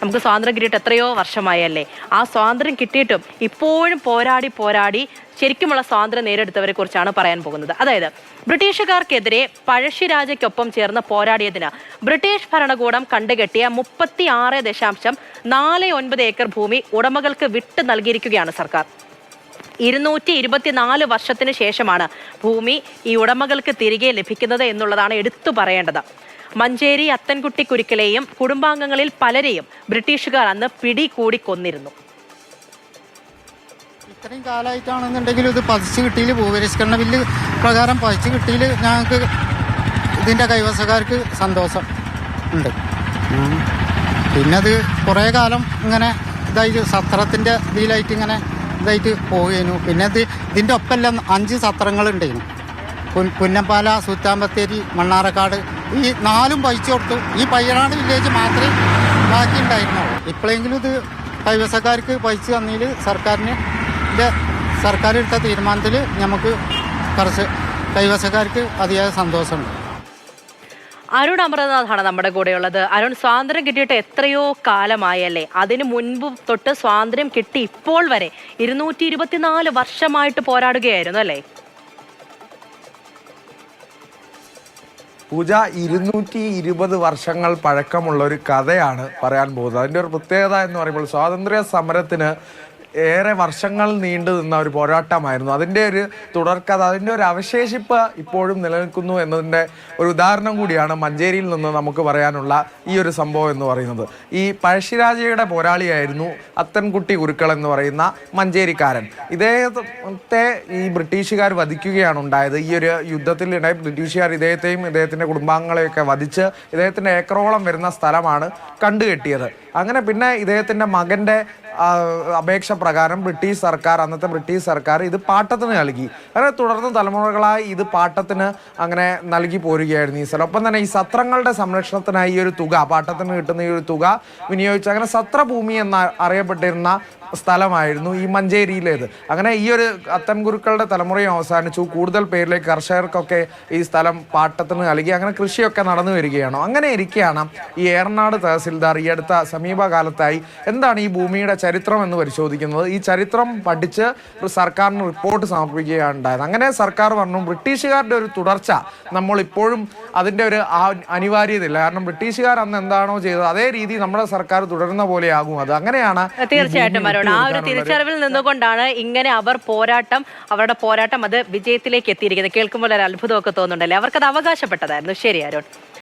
നമുക്ക് സ്വാതന്ത്ര്യം കിട്ടിയിട്ട് എത്രയോ വർഷമായല്ലേ? ആ സ്വാതന്ത്ര്യം കിട്ടിയിട്ടും ഇപ്പോഴും പോരാടി പോരാടി ശരിക്കുമുള്ള സ്വാതന്ത്ര്യം നേരെടുത്തവരെ കുറിച്ചാണ് പറയാൻ പോകുന്നത്. അതായത് ബ്രിട്ടീഷുകാർക്കെതിരെ പഴശ്ശിരാജയ്ക്കൊപ്പം ചേർന്ന് പോരാടിയതിന് ബ്രിട്ടീഷ് ഭരണകൂടം കണ്ടുകെട്ടിയ മുപ്പത്തി ആറ് ദശാംശം നാല് ഒൻപത് ഏക്കർ ഭൂമി ഉടമകൾക്ക് വിട്ടു നൽകിയിരിക്കുകയാണ് സർക്കാർ. ഇരുന്നൂറ്റി ഇരുപത്തിനാല് വർഷത്തിന് ശേഷമാണ് ഭൂമി ഈ ഉടമകൾക്ക് തിരികെ ലഭിക്കുന്നത് എന്നുള്ളതാണ് എടുത്തു പറയേണ്ടത്. മഞ്ചേരി അത്തൻകുട്ടി കുരുക്കലെയും കുടുംബാംഗങ്ങളിൽ പലരെയും ബ്രിട്ടീഷുകാർ അന്ന് പിടികൂടി കൊന്നിരുന്നു. ഇത്രയും കാലമായിട്ടാണെന്നുണ്ടെങ്കിൽ ഇത് പതിച്ച് കിട്ടിയിൽ ഭൂപരിഷ്കരണ ബില്ല് പ്രകാരം പതിച്ച് കിട്ടിയിൽ ഞങ്ങൾക്ക് ഇതിന്റെ കൈവശക്കാർക്ക് സന്തോഷം. ഉണ്ട്. പിന്നെ അത് കുറേ കാലം ഇങ്ങനെ ഇതായിട്ട് സത്രത്തിന്റെ ഇതിലായിട്ട് ഇങ്ങനെ ഇതായിട്ട് പോവുകയായിരുന്നു. പിന്നെ ഇത് ഇതിന്റെ ഒപ്പമെല്ലാം അഞ്ച് സത്രങ്ങളുണ്ടായിരുന്നു. പുൻ- പുന്നപ്പാല സുത്താമ്പത്തേരി മണ്ണാറക്കാട് ഈ നാലും പൈസ കൊടുത്തു. ഈ പയ്യനാട് വില്ലേജ് മാത്രമേ ബാക്കി ഉണ്ടായിരുന്നുള്ളൂ ഇപ്പോഴെങ്കിലും ഇത് കൈവശക്കാർക്ക് പൈസ തന്നതിൽ സർക്കാരിന് സർക്കാർ എടുത്ത തീരുമാനത്തിൽ നമുക്ക് കുറച്ച് കൈവശക്കാർക്ക് അതിയായ സന്തോഷമുണ്ട്. അരുൺ അമൃതനാഥാണ് നമ്മുടെ കൂടെയുള്ളത്. അരുൺ സ്വാതന്ത്ര്യം കിട്ടിയിട്ട് എത്രയോ കാലമായി അല്ലേ അതിനു മുൻപ് തൊട്ട് സ്വാതന്ത്ര്യം കിട്ടി ഇപ്പോൾ വരെ ഇരുന്നൂറ്റി വർഷമായിട്ട് പോരാടുകയായിരുന്നു അല്ലേ? പൂജ ഇരുന്നൂറ്റി ഇരുപത് വർഷങ്ങൾ പഴക്കമുള്ള ഒരു കഥയാണ് പറയാൻ പോകുന്നത്. അതിന്റെ ഒരു പ്രത്യേകത എന്ന് പറയുമ്പോൾ സ്വാതന്ത്ര്യ സമരത്തിന് ഏറെ വർഷങ്ങൾ നീണ്ടു നിന്ന ഒരു പോരാട്ടമായിരുന്നു. അതിന്റെ ഒരു തുടർക്കഥ അതിന്റെ ഒരു അവശേഷിപ്പ് ഇപ്പോഴും നിലനിൽക്കുന്നു എന്നതിന്റെ ഒരു ഉദാഹരണം കൂടിയാണ് മഞ്ചേരിയിൽ നിന്ന് നമുക്ക് പറയാനുള്ള ഈ ഒരു സംഭവം എന്ന് പറയുന്നത്. ഈ പഴശ്ശിരാജയുടെ പോരാളിയായിരുന്നു അത്തൻകുട്ടി ഉരുക്കൾ എന്ന് പറയുന്ന മഞ്ചേരിക്കാരൻ. ഇദ്ദേഹത്തെ ഈ ബ്രിട്ടീഷുകാർ വധിക്കുകയാണ് ഉണ്ടായത്. ഈ ഒരു യുദ്ധത്തിലിടെ ബ്രിട്ടീഷുകാർ ഇദ്ദേഹത്തെയും ഇദ്ദേഹത്തിന്റെ കുടുംബാംഗങ്ങളെയൊക്കെ വധിച്ച് ഇദ്ദേഹത്തിന്റെ ഏക്കറോളം വരുന്ന സ്ഥലമാണ് കണ്ടുകെട്ടിയത്. അങ്ങനെ പിന്നെ ഇദ്ദേഹത്തിന്റെ മകന്റെ അപേക്ഷ പ്രകാരം ബ്രിട്ടീഷ് സർക്കാർ അന്നത്തെ ബ്രിട്ടീഷ് സർക്കാർ ഇത് പാട്ടത്തിന് നൽകി. അങ്ങനെ തുടർന്ന് തലമുറകളായി ഇത് പാട്ടത്തിന് അങ്ങനെ നൽകി പോരുകയായിരുന്നു ഈ സ്ഥലം. ഒപ്പം തന്നെ ഈ സത്രങ്ങളുടെ സംരക്ഷണത്തിനായി ഈ ഒരു തുക പാട്ടത്തിന് കിട്ടുന്ന ഈ ഒരു തുക വിനിയോഗിച്ച് അങ്ങനെ സത്രഭൂമി എന്ന അറിയപ്പെട്ടിരുന്ന സ്ഥലമായിരുന്നു ഈ മഞ്ചേരിയിലേത്. അങ്ങനെ ഈ ഒരു അത്തൻകുരുക്കളുടെ തലമുറയും അവസാനിച്ചു. കൂടുതൽ പേരിലേക്ക് കർഷകർക്കൊക്കെ ഈ സ്ഥലം പാട്ടത്തിന് നൽകി. അങ്ങനെ കൃഷിയൊക്കെ നടന്നു വരികയാണോ. അങ്ങനെ ഇരിക്കുകയാണ് ഈ ഏറനാട് തഹസിൽദാർ ഈ അടുത്ത സമീപകാലത്തായി. എന്താണ് ഈ ഭൂമിയുടെ ചരിത്രം എന്ന് പരിശോധിക്കുന്നത്? ഈ ചരിത്രം പഠിച്ച് സർക്കാരിന് റിപ്പോർട്ട് സമർപ്പിക്കുകയാണ് ഉണ്ടായത് അങ്ങനെ സർക്കാർ പറഞ്ഞു ബ്രിട്ടീഷുകാരുടെ ഒരു തുടർച്ച നമ്മൾ ഇപ്പോഴും അതിന്റെ ഒരു അനിവാര്യതയില്ല. കാരണം ബ്രിട്ടീഷുകാർ അന്ന് എന്താണോ ചെയ്തത് അതേ രീതി നമ്മുടെ സർക്കാർ തുടരുന്ന പോലെയാകും അത്. അങ്ങനെയാണ് തീർച്ചയായിട്ടും ഭൂമി ആ ഒരു- തിരിച്ചറിവിൽ നിന്നുകൊണ്ടാണ് ഇങ്ങനെ അവർ പോരാട്ടം അവരുടെ പോരാട്ടം അത് വിജയത്തിലേക്ക് എത്തിയിരിക്കുന്നത്. കേൾക്കുമ്പോൾ ഒരു അത്ഭുതമൊക്കെ തോന്നുന്നുണ്ടല്ലേ? അവർക്കത് അവകാശപ്പെട്ടതായിരുന്നു. ശരി അരുൺ.